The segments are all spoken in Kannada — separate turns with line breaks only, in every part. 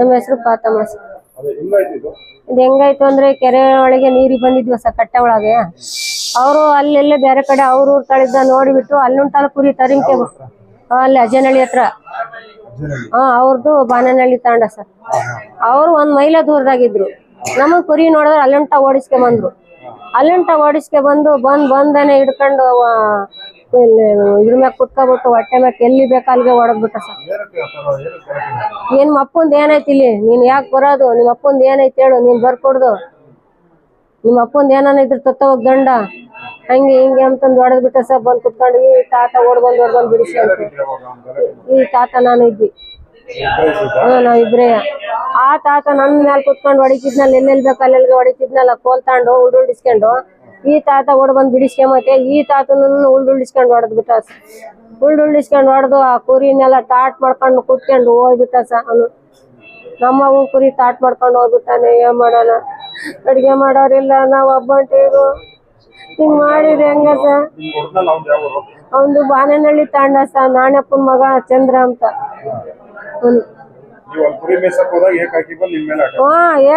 ನಮ್ಮ ಹೆಸರು ಪಾತಮ್ಮ ಸರ್
ಇದು?
ಹೆಂಗಾಯ್ತು ಅಂದ್ರೆ ಕೆರೆ ಒಳಗೆ ನೀರಿಗೆ ಬಂದಿದ್ವಿ ಸರ್ ಕಟ್ಟೆ ಒಳಗೆ. ಅವರು ಅಲ್ಲೆಲ್ಲ ಬೇರೆ ಕಡೆ ಅವ್ರ ಊರ್ ತಳಿದ್ದ ನೋಡಿಬಿಟ್ಟು ಅಲ್ಲುಂಟಲ್ಲ ಕುರಿ ತರಿಂಕೆ ಅಲ್ಲಿ ಅಜ್ಜನಹಳ್ಳಿ ಹತ್ರ.
ಆ
ಹಾ ಅವ್ರದ್ದು ಬಾನನಹಳ್ಳಿ ತಾಂಡ ಸರ್. ಅವ್ರು ಒಂದ್ ಮೈಲ ದೂರದಾಗಿದ್ರು. ನಮಗ್ ಕುರಿ ನೋಡಿದ್ರೆ ಅಲ್ಲುಂಟ ಓಡಿಸ್ಕೆ ಬಂದ್ರು. ಅಲ್ಲುಂಟ ಓಡಿಸ್ಕೆ ಬಂದು ಬಂದ್ ಬಂದನೆ ಹಿಡ್ಕೊಂಡು ಇದ್ರ ಮ್ಯಾಗ ಕುತ್ಕೊಬಿಟ್ಟು ಹೊಟ್ಟೆ ಮ್ಯಾಗ ಎಲ್ಲಿ ಬೇಕಾ ಅಲ್ಲಿಗೆ ಹೊಡೆದ್ಬಿಟ್ಟ ಸರ್ ನಿನ್ ಅಪ್ಪಂದ್ ಏನೈತಿ ಇಲ್ಲಿ? ನೀನ್ ಯಾಕೆ ಬರೋದು? ನಿಮ್ಮ ಅಪ್ಪಂದ್ ಏನೈತಿ ಹೇಳು, ನೀನ್ ಬರ್ಕೊಡ್ದು. ನಿಮ್ಮ ಅಪ್ಪಂದ್ ಏನಾನ ಇದ್ರ ತತ್ತವಾಗ ದಂಡ. ಹಂಗೆ ಹಿಂಗೆ ಅಂತಂದು ಹೊಡೆದ್ಬಿಟ್ಟ ಸರ್ ಬಂದ್ ಕುತ್ಕೊಂಡು ಈ ತಾತ ಓಡ ಬಂದ್ ಓಡ್ ಬಂದ್ ಬಿಡಿಸಿ ಅಂತ. ಈ ತಾತ ನಾನು ಇದ್ವಿ. ಹಾ ಇಬ್ರೇ. ಆ ತಾತ ನನ್ನ ಮ್ಯಾಲ್ ಕುತ್ಕೊಂಡು ಹೊಡಿತಿದ್ನಲ್ಲ ಎಲ್ಲೆಲ್ ಬೇಕು ಅಲ್ಲೆಲ್ಗೆ ಹೊಡಿತಿದ್ನಲ್ಲ, ಕೋಲ್ ತಗೊಂಡು ಉಳ್ದುಳ್ಡಿಸ್ಕೊಂಡು ಈ ತಾತ ಓಡ್ ಬಂದ್ ಬಿಡಿಸ್ಕೊಂಬತ್ತೆ ಈ ತಾತನ ಉಳ್ದುಳ್ಡಿಸ್ಕೊಂಡು ಹೊಡೆದ್ ಬಿಟ್ಟ ಉಳ್ಳುಳ್ಳಿಸ್ಕೊಂಡ್ ಹೊಡೆದು ಆ ಕುರಿನೆಲ್ಲ ತಾಟ್ ಮಾಡ್ಕೊಂಡು ಕುತ್ಕೊಂಡು ಹೋಗ್ಬಿಟ್ಟ ಸ ಅವನು. ನಮ್ಮವು ಕುರಿ ತಾಟ್ ಮಾಡ್ಕೊಂಡು ಹೋಗ್ಬಿಟ್ಟಾನೆ, ಏನ್ ಮಾಡೋಣ? ಅಡ್ಗೆ ಮಾಡೋರಿಲ್ಲ, ನಾವ್ ಒಬ್ಬಂಟಿರು ಹಿಂಗ್ ಮಾಡಿದ್ರೆ ಹೆಂಗ ಸ?
ಅವ್ನ್
ಬಾನನಹಳ್ಳಿ ತಾಂಡ ಸ, ನಾಣ್ಯಪ್ಪನ ಮಗ ಚಂದ್ರ ಅಂತ.
ಏಕ್ ಅಟ್ಯಾಕ್
ಏ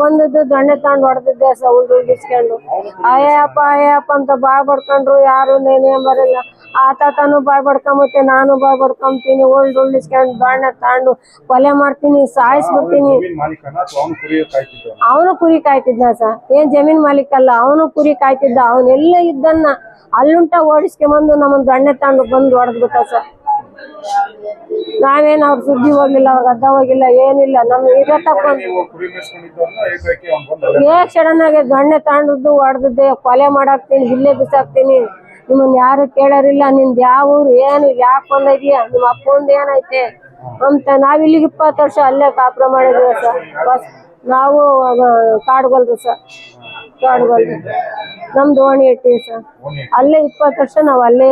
ಬಂದದ್ದು ದೊಣ್ಣೆ ತಗೊಂಡು ಹೊಡೆದಿದ್ದೆ ಸೌಂಡ್ ಉಳ್ದಿಸ್ಕೊಂಡು ಅಯ್ಯಪ್ಪ ಅಯ್ಯಪ್ಪ ಅಂತ ಬಾಯ್ ಬಡ್ಕೊಂಡ್ರು ಯಾರು ನೇನೇ ಬರಲ್ಲ. ಆ ತಾತನು ಬಾಯ್ ಬಡ್ಕೊಂಬತ್ತೆ ನಾನು ಬಾಯ್ ಬಡ್ಕೊಂತೀನಿ ಉಳ್ಳು ಉಳ್ಳಿಸ್ಕೊಂಡು ದೊಣ್ಣೆ ತಗೊಂಡು ಕೊಲೆ ಮಾಡ್ತೀನಿ ಸಾಯಿಸ್ಬಿಡ್ತೀನಿ.
ಅವನು ಕುರಿ ಕಾಯ್ತಿದ್ದ?
ಸರ್ ಏನ್ ಜಮೀನ್ ಮಾಲೀಕ ಅಲ್ಲ ಅವನು ಕುರಿ ಕಾಯ್ತಿದ್ದ ಅವನೆಲ್ಲ ಎಲ್ಲ ಇದ್ದನ್ನ ಅಲ್ಲುಂಟ ಓಡಿಸ್ಕೊಂಬಂದು ನಮ್ಮ ದೊಣ್ಣೆ ತಗೊಂಡು ಬಂದು ಹೊಡೆದ್ಬಿಟ್ಟ ಸರ್ ನಾವೇನ್ ಅವ್ರ ಸುದ್ದಿ ಹೋಗಿಲ್ಲ ಅವ್ರ ಅಡ್ಡ ಹೋಗಿಲ್ಲ ಏನಿಲ್ಲ. ನಮ್ಗೆ
ಈಗ ತಕ್ಕೊಂಡು
ಏ ಸಡನ್ ಆಗಿ ದೊಣ್ಣೆ ತಾಂಡದ್ದು ಹೊಡೆದಿದ್ದೆ ಕೊಲೆ ಮಾಡಾಕ್ತೀನಿ ಇಲ್ಲೇ ಬಿಸಾಕ್ತೀನಿ ನಿಮ್ಮನ್ ಯಾರು ಕೇಳೋರಿಲ್ಲ ನಿಮ್ದು ಯಾವ ಊರು ಏನು ಯಾಕೆ ಬಂದಿದ್ಯಾ ನಿಮ್ಮ ಅಪ್ಪಂದು ಏನೈತೆ? ಅಂತ ನಾವ್ ಇಲ್ಲಿಗೆ ಇಪ್ಪತ್ತು ವರ್ಷ ಅಲ್ಲೇ ಕಾಪ್ರ ಮಾಡಿದ್ವಿ ಸರ್. ನಾವು ಕಾಡ್ಗೊಲ್ರು ಸರ್. ಕಾಡ್ಗೊಲ್ರು. ನಮ್ದು ಓಣಿ ಇಟ್ಟಿವಿ ಸರ್. ಅಲ್ಲೇ ಇಪ್ಪತ್ತು ವರ್ಷ ನಾವು ಅಲ್ಲೇ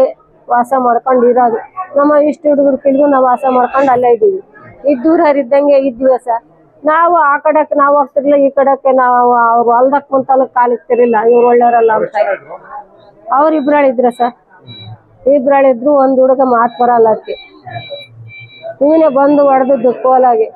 ವಾಸ ಮಾಡ್ಕೊಂಡು ಇರೋದು ನಮ್ಮ ಇಷ್ಟು ಹುಡುಗರು ಕಿಲ್ಗೂ ನಾವು ವಾಸ ಮಾಡ್ಕೊಂಡು ಅಲ್ಲೇ ಇದ್ದೀವಿ. ಈ ದೂರ ಹರಿದ್ದಂಗೆ ಇದ್ವಿ ಸರ್ ನಾವು ಆ ಕಡೆಕ್ ನಾವು ಹೋಗ್ತಿರ್ಲಿಲ್ಲ ಈ ಕಡೆಕ್ಕೆ ನಾವು ಅವ್ರು ಹೊಲ್ದಕ್ ಕುಂತಲ್ಲ ಕಾಲಿಕ್ತಿರ್ಲಿಲ್ಲ ಇವ್ರು ಒಳ್ಳೆಯವರಲ್ಲ ಅಂತ. ಅವ್ರು ಇಬ್ರಾಳಿದ್ರ ಸರ್. ಇಬ್ರಾಳಿದ್ರು ಒಂದ್ ಹುಡುಗ ಮಾತ್ ಬರಲ್ಲ ಅದಕ್ಕೆ ಇವನೇ ಬಂದು ಹೊಡೆದಿದ್ದು ಕೋಲಾಗೆ